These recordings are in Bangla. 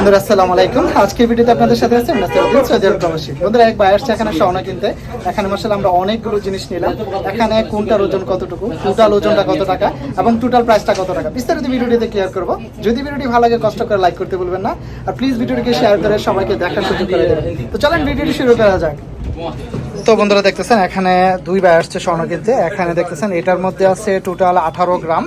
বন্ধুরা, আসসালামু আলাইকুম। ভিডিওতে আপনাদের সাথে আছে বন্ধুরা, এক বায়ার এখানে কিনতে। এখানে মাসাল আমরা অনেকগুলো জিনিস নিলাম। এখানে কোনটার ওজন কতটুকু? টোটাল ওজনটা কত টাকা? এবং টোটাল প্রাইসটা কত টাকা? বিস্তারিত ভিডিওটিতে ক্লিয়ার করব। যদি ভিডিওটি ভালো লাগে, কষ্ট করে লাইক করতে বলবেন না। আর প্লিজ ভিডিওটিকে শেয়ার করে সবাইকে দেখার সুযোগ করে দেবেন। তো চলেন ভিডিওটি শুরু করা যাক। তো বন্ধুরা, দেখতেছেন, এখানে দুই আসছে স্বর্ণ কিনতে। এখানে দেখতেছেন, এটার মধ্যে আছে টোটাল আঠারো গ্রাম।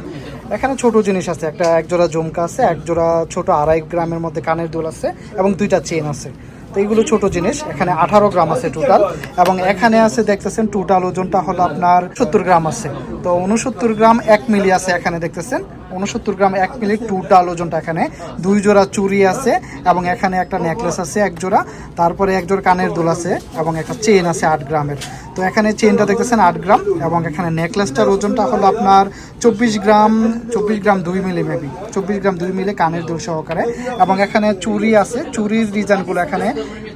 এখানে ছোট জিনিস আছে, একটা এক জোড়া জমকা আছে এক জোড়া ছোট আড়াই গ্রামের মধ্যে কানের দোল আছে এবং দুইটা চেন আছে। তো এইগুলো ছোট জিনিস, এখানে আঠারো গ্রাম আছে টোটাল এবং এখানে আছে দেখতেছেন টোটাল ওজনটা হলো আপনার সত্তর গ্রাম আছে। তো উনসত্তর গ্রাম এক মিলি আছে এখানে দেখতেছেন, উনসত্তর গ্রাম এক মিলি টোটাল ওজনটা এখানে। দুই জোড়া চুড়ি আছে এবং এখানে একটা নেকলেস আছে এক জোড়া তারপরে এক জোড়া কানের দুল আছে এবং একটা চেন আছে আট গ্রামের। তো এখানে চেনটা দেখতেছেন আট গ্রাম এবং এখানে নেকলেসটার ওজনটা হলো আপনার চব্বিশ গ্রাম চব্বিশ গ্রাম দুই মিলি মেবি চব্বিশ গ্রাম দুই মিলি কানের দুল সহকারে এবং এখানে চুরি আছে। চুরির ডিজাইনগুলো এখানে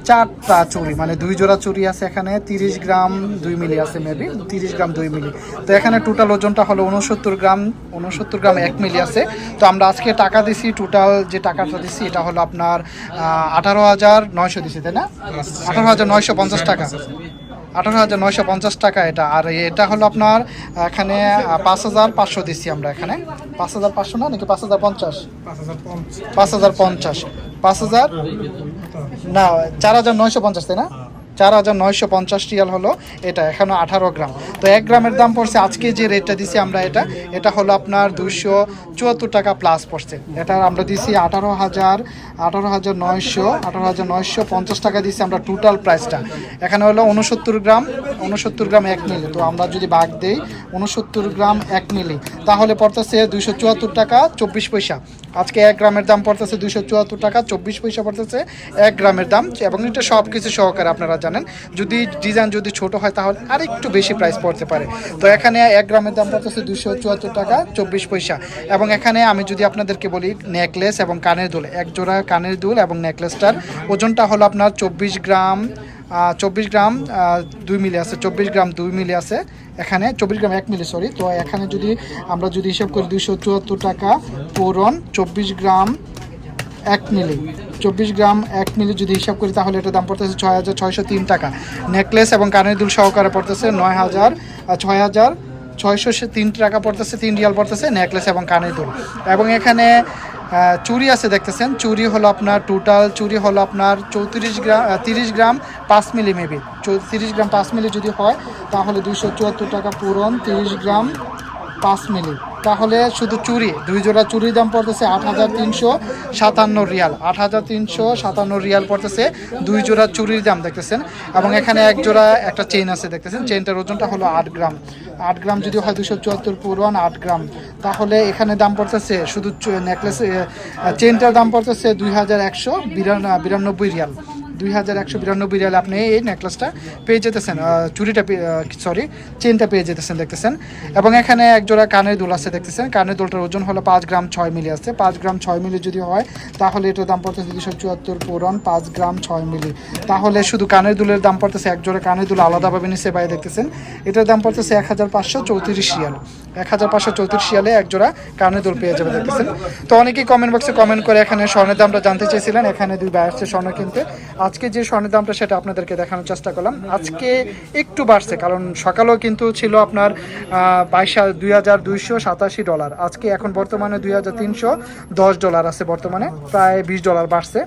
চারটা চুরি মানে দুই জোড়া চুরি আছে এখানে তিরিশ গ্রাম দুই মিলি আছে মেবি তিরিশ গ্রাম দুই মিলি। তো এখানে টোটাল ওজনটা হলো উনসত্তর গ্রাম উনসত্তর গ্রাম এক মিলি আছে। তো আমরা আজকে টাকা দিছি টোটাল যে টাকাটা দিছি এটা হলো আপনার আঠারো হাজার নয়শো দিছি তাই না? আঠারো হাজার নয়শো পঞ্চাশ টাকা। আঠারো হাজার নয়শো পঞ্চাশ টাকা এটা। আর এটা হলো আপনার এখানে পাঁচ হাজার পাঁচশো দিচ্ছি আমরা এখানে। পাঁচ হাজার পাঁচশো না নাকি পাঁচ হাজার পঞ্চাশ। পাঁচ হাজার পঞ্চাশ। পাঁচ হাজার? না চার হাজার নয়শো পঞ্চাশ তাই না? চার হাজার নয়শো পঞ্চাশ রিয়াল হলো এটা, এখনও আঠারো গ্রাম। তো এক গ্রামের দাম পড়ছে, আজকে যে রেটটা দিছি আমরা এটা এটা হলো আপনার দুশো চুয়াত্তর টাকা প্লাস পড়ছে। এটা আমরা দিছি আঠারো হাজার আঠারো হাজার নয়শো, আঠারো হাজার নয়শো পঞ্চাশ টাকা দিছি আমরা টোটাল প্রাইসটা এখানে হলো উনসত্তর গ্রাম উনসত্তর গ্রাম এক মিলি। তো আমরা যদি বাঘ দেই, উনসত্তর গ্রাম এক মিলি। তাহলে পড়তেছে দুইশো চুয়াত্তর টাকা চব্বিশ পয়সা। আজকে এক গ্রামের দাম পড়তেছে দুইশো চুয়াত্তর টাকা, চব্বিশ পয়সা পড়তেছে এক গ্রামের দাম। এবং এটা সব কিছু সহকারে আপনারা জানেন? যদি ডিজাইন যদি ছোট হয় তাহলে আর একটু বেশি প্রাইস পড়তে পারে। তো এখানে এক গ্রামের দাম পড়তেছে দুশো চুয়াত্তর টাকা, চব্বিশ পয়সা। এবং এখানে আমি যদি আপনাদেরকে বলি নেকলেস এবং কানের দুল, এক জোড়া কানের দুল এবং নেকলেসটার ওজনটা হলো আপনার চব্বিশ গ্রাম চব্বিশ গ্রাম দুই মিলি আছে, চব্বিশ গ্রাম দুই মিলি আছে। এখানে চব্বিশ গ্রাম এক মিলি সরি তো এখানে যদি আমরা যদি হিসাব করি দুইশো চুয়াত্তর টাকা পূরণ, চব্বিশ গ্রাম এক মিলি। চব্বিশ গ্রাম এক মিলি যদি হিসাব করি তাহলে এটার দাম পড়তেছে ছয় হাজার ছয়শো তিন টাকা। নেকলেস এবং কানের দুল সহকারে পড়তেছে নয় হাজার ছয় হাজার ছয়শো তিন টাকা পড়তেছে, তিন রিয়াল পড়তেছে, নেকলেস এবং কানের দুল। এবং এখানে চুরি আছে দেখতেছেন। চুরি হলো আপনার টোটাল চুরি হলো আপনার চৌত্রিশ গ্রাম তিরিশ গ্রাম পাঁচ মিলি মেবি তিরিশ গ্রাম পাঁচ মিলি যদি হয় তাহলে দুইশো চুয়াত্তর টাকা পূরণ, তিরিশ গ্রাম পাঁচ মিলি। তাহলে শুধু চুরি, দুই জোড়া চুরির দাম পড়তেছে আট হাজার তিনশো সাতান্ন রিয়াল। আট হাজার তিনশো সাতান্ন রিয়াল পড়তেছে দুই জোড়া চুরির দাম, দেখতেছেন? এবং এখানে এক জোড়া একটা চেইন আছে, দেখতেছেন? চেইনটার ওজনটা হলো আট গ্রাম। আট গ্রাম যদি হয় দুশো চুয়াত্তর পুরোয়ান আট গ্রাম। তাহলে এখানে দাম পড়তেছে শুধু নেকলেস চেইনটার দাম পড়তেছে দুই হাজার একশো বিরানব্বই রিয়াল। দুই হাজার একশো বিরানব্বই রিয়ালে আপনি এই নেকলেসটা পেয়ে যেতেছেন চুরিটা সরি চেনটা পেয়ে যেতেছেন দেখতেছেন। এবং এখানে এক জোড়া কানের দুল আছে দেখতেছেন। কানের দুলটার ওজন হলো পাঁচ গ্রাম ছয় মিলি আছে। পাঁচ গ্রাম ছয় মিলি যদি হয়, তাহলে এটার দাম পড়তেছে দুশো চুয়াত্তর পূরণ পাঁচ গ্রাম ছয় মিলি। তাহলে শুধু কানের দুলের দাম পড়তেছে, এক জোড়া কানের দুল আলাদাভাবে নিচে বাইরে দেখতেছেন। এটার দাম পড়তেছে এক হাজার পাঁচশো চৌত্রিশ রিয়াল। এক হাজার পাঁচশো চৌত্রিশ রিয়ালে এক জোড়া কানের দুল পেয়ে যাবে দেখতেছেন। তো অনেকেই কমেন্ট বক্সে কমেন্ট করে এখানে স্বর্ণের দামটা জানতে চেয়েছিলেন। এখানে দুই আসছে স্বর্ণ কিনতে। আজকে যে স্বর্ণের দামটা সেটা আপনাদেরকে দেখানোর চেষ্টা করলাম। আজকে একটু বাড়ছে, কারণ সকালেও কিন্তু ছিল আপনার বাইশ দুই হাজার দুইশো সাতাশি ডলার। আজকে এখন বর্তমানে দুই হাজার তিনশো দশ ডলার আছে বর্তমানে, প্রায় বিশ ডলার বাড়ছে।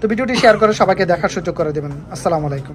তো ভিডিওটি শেয়ার করে সবাইকে দেখার সুযোগ করে দেবেন। আসসালামু আলাইকুম।